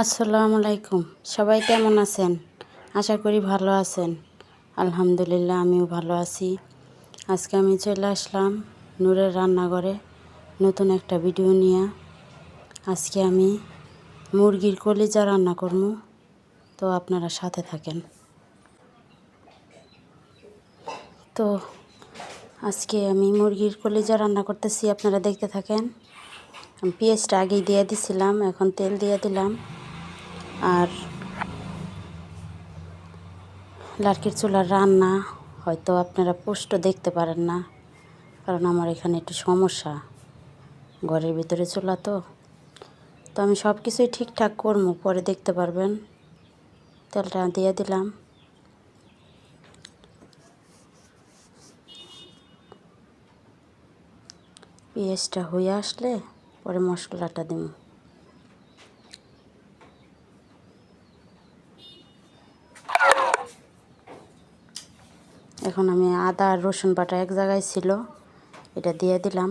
আসসালামু আলাইকুম। সবাই কেমন আছেন? আশা করি ভালো আছেন। আলহামদুলিল্লাহ, আমিও ভালো আছি। আজকে আমি চলে আসলাম নূরের রান্নাঘরে নতুন একটা ভিডিও নিয়ে। আজকে আমি মুরগির কলিজা রান্না করব। তো আপনারা সাথে থাকেন। তো আজকে আমি মুরগির কলিজা রান্না করতেছি, আপনারা দেখতে থাকেন। পেঁয়াজটা আগেই দিয়ে দিছিলাম, এখন তেল দিয়ে দিলাম। আর লার্কির চুলার রান্না হয়তো আপনারা পুষ্ট দেখতে পারেন না, কারণ আমার এখানে একটু সমস্যা। ঘরের ভিতরে চুলা তো। তো আমি সব কিছুই ঠিকঠাক করব, পরে দেখতে পারবেন। তেলটা দিয়ে দিলাম। পেঁয়াজটা হয়ে আসলে পরে মশলাটা দিব। এখন আমি আদা আর রসুন বাটা এক জায়গায় ছিল, এটা দিয়ে দিলাম।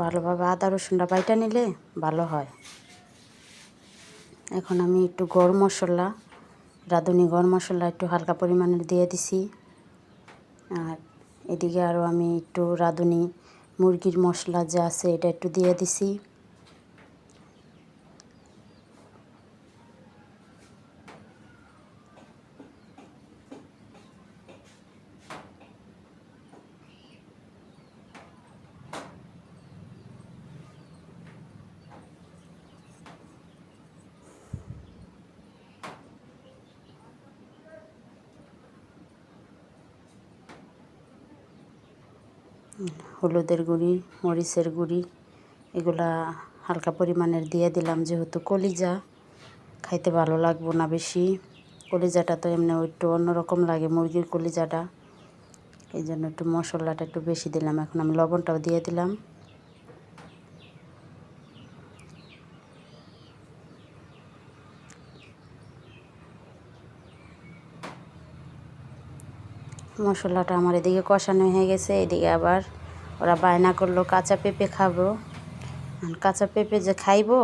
ভালোভাবে আদা রসুনটা বাইটা নিলে ভালো হয়। এখন আমি একটু গরম মশলা, রাঁধুনি গরম মশলা একটু হালকা পরিমাণের দিয়ে দিছি। আর এদিকে আরও আমি একটু রাঁধুনি মুরগির মশলা যা আছে এটা একটু দিয়ে দিছি। হলুদের গুঁড়ি, মরিচের গুঁড়ি, এগুলা হালকা পরিমাণের দিয়ে দিলাম যেহেতু কলিজা। খাইতে ভালো লাগবো না বেশি। কলিজাটা তো এমনি একটু অন্যরকম লাগে মুরগির কলিজাটা। এই জন্য একটু মশলাটা একটু বেশি দিলাম। এখন আমি লবণটাও দিয়ে দিলাম। মশলাটা আমার এদিকে কষানো হয়ে গেছে, এদিকে আবার ওরা বায়না করল, কাঁচা পেঁপে খাব। কাঁচা পেঁপে যে খাইবো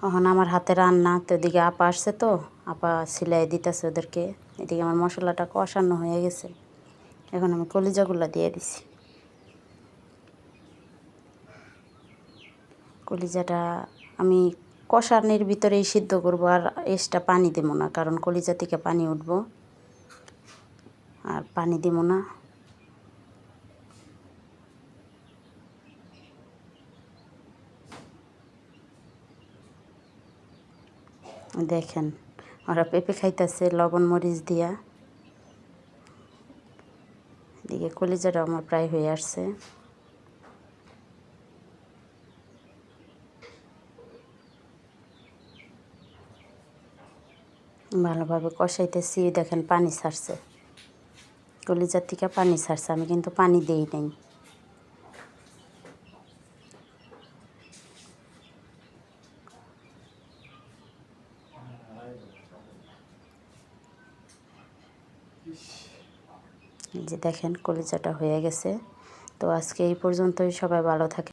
তখন আমার হাতে রান্না, তো এদিকে আপা আসছে তো, আপা সিলাই দিতেছে ওদেরকে, এদিকে আমার মশলাটা কষানো হয়ে গেছে। এখন আমি কলিজাগুলো দিয়ে দিছি। কলিজাটা আমি কষানির ভিতরেই সিদ্ধ করব, আর এসটা পানি দেবো না, কারণ কলিজা থেকে পানি উঠবো। আর পানি দিব না। দেখেন, ওরা পেঁপে খাইতেছে, লবণ, মরিচ দিয়া। এদিকে কলিজাটা আমার প্রায় হয়ে আসছে। ভালোভাবে কষাইতেছি, দেখেন পানি ছাড়ছে। কলিজার থেকে পানি ছাড়ছে, আমি কিন্তু পানি দিই নাই। যে দেখেন, কলিজাটা হয়ে গেছে। তো আজকে এই পর্যন্তই, সবাই ভালো থাকে